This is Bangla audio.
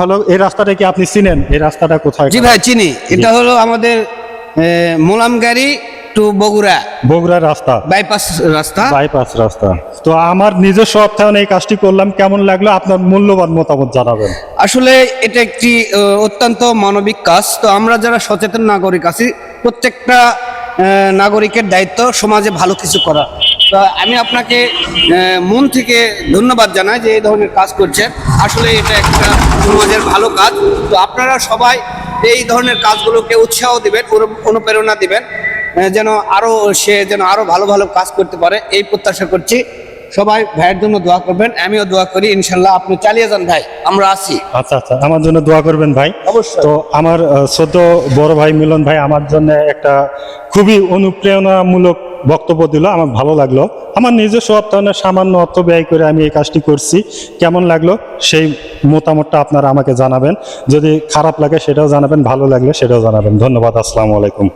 হলো এই রাস্তাটা কি আপনি চিনেন? এই রাস্তাটা কোথায়? জি ভাই চিনি। এটা হলো আমাদের মোলামগাড়ি টু বগুড়া। বগুড়ার রাস্তা। বাইপাস রাস্তা। বাইপাস রাস্তা। তো আমার নিজস্ব অর্থায়নে এই কাজটি করলাম। কেমন লাগল? আপনার মূল্যবান মতামত জানাবেন। আসলে এটা একটি অত্যন্ত মানবিক কাজ। তো আমরা যারা সচেতন নাগরিক আছি প্রত্যেকটা নাগরিকের দায়িত্ব সমাজে ভালো কিছু করা। তো আমি আপনাকে মন থেকে ধন্যবাদ জানাই যে এই ধরনের কাজ করছেন। আসলে এটা একটা সমাজের ভালো কাজ। তো আপনারা সবাই এই ধরনের কাজগুলোকে উৎসাহ দেবেন অনুপ্রেরণা দিবেন যেন আরও সে যেন আরও ভালো ভালো কাজ করতে পারে। এই প্রত্যাশা করছি। সবাই ভাইয়ের জন্য দোয়া করবেন আমিও দোয়া করি ইনশাল্লাহ আপনি চালিয়ে যান ভাই আমরা আছি। আচ্ছা আচ্ছা আমার জন্য দোয়া করবেন ভাই। অবশ্যই। তো আমার ছোট বড় ভাই মিলন ভাই আমার জন্য একটা খুবই অনুপ্রেরণামূলক বক্তব্য দিল, আমার ভালো লাগল। আমার নিজস্ব অর্থনের সামান্য অর্থ ব্যয় করে আমি এই কাজটি করছি। কেমন লাগল? সেই মতামতটা আপনারা আমাকে জানাবেন। যদি খারাপ লাগে সেটাও জানাবেন, ভালো লাগলে সেটাও জানাবেন। ধন্যবাদ, আসসালামু আলাইকুম।